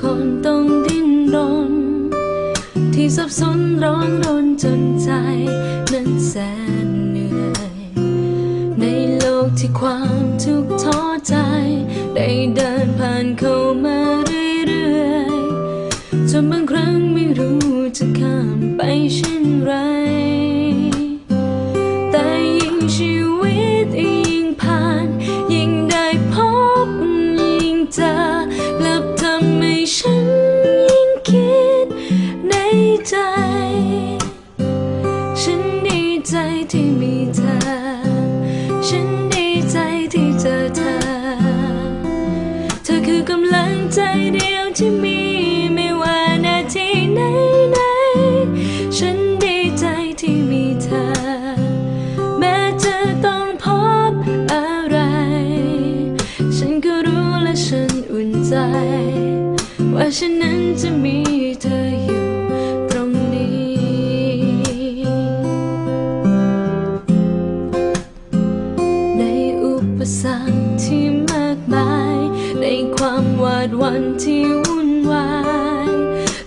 คนต้องดิ้นรน ที่สับสนร้อนรนจนใจนั้นแสนเหนื่อย ในโลกที่ความทุกข์ทรน ใจเดียวที่มีไม่ว่านาทีไหนไฉันดีใจที่มีเธอ แม้จะต้องพบอะไร ฉันก็รู้และฉันอุ่นใจ ว่าฉันนั้นจะมี ที่มากมาย ในความวาดวันที่วุ่นวาย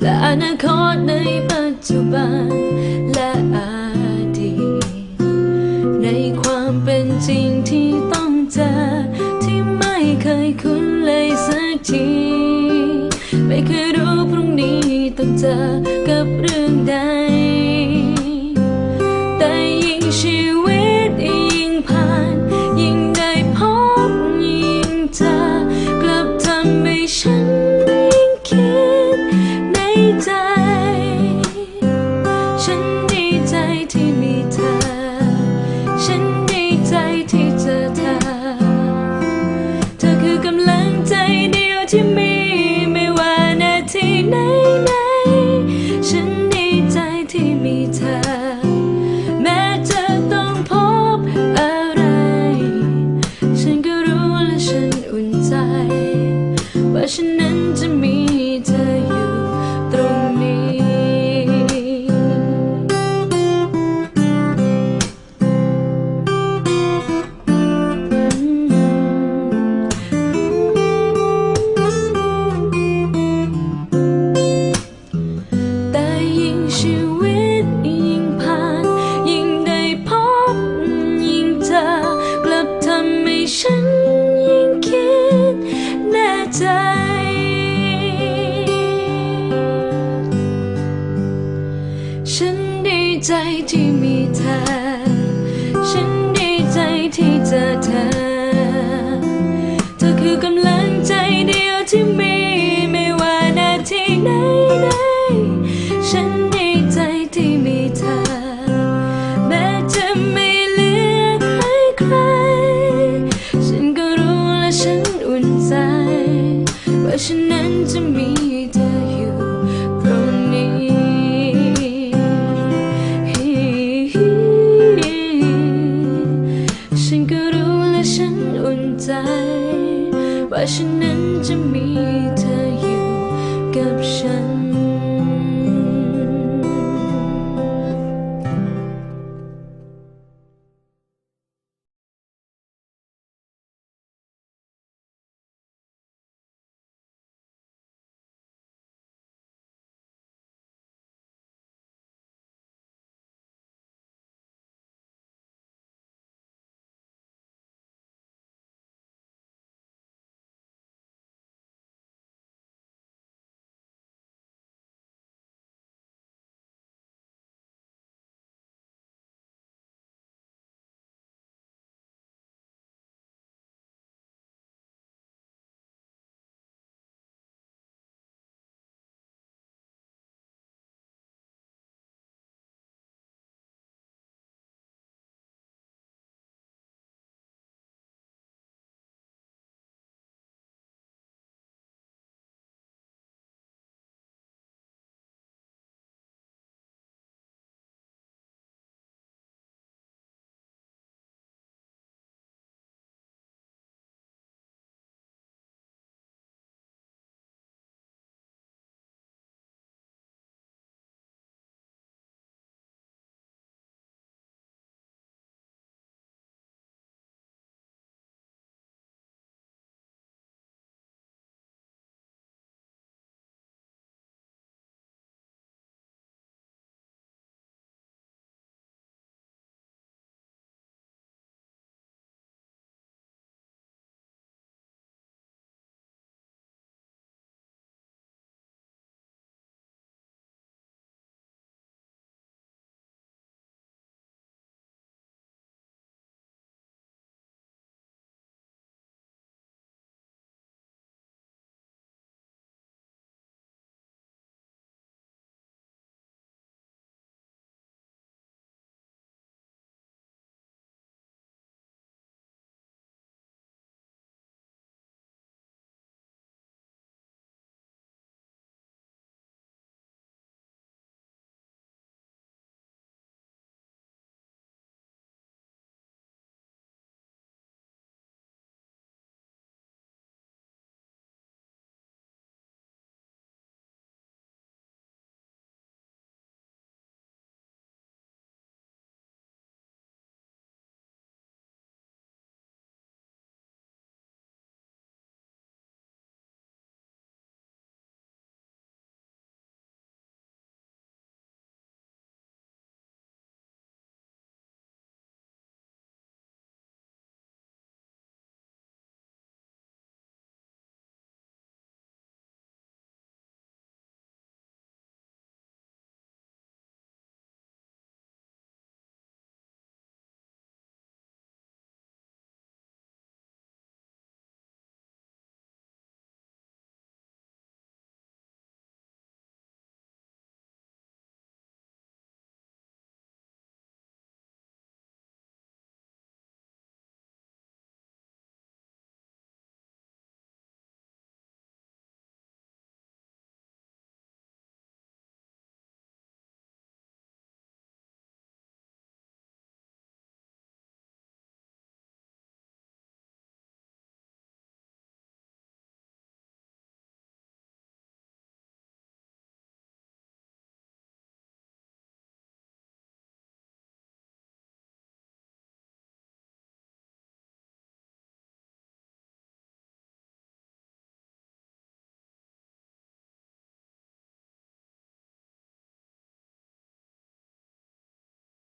และอนาคตในปัจจุบัน และอดีตในความเป็นจริง ฉันยิ่งคิดแน่ใจ ฉันดีใจที่มีเธอ ใจ ว่าฉันนั้นจะมีเธออยู่กับฉัน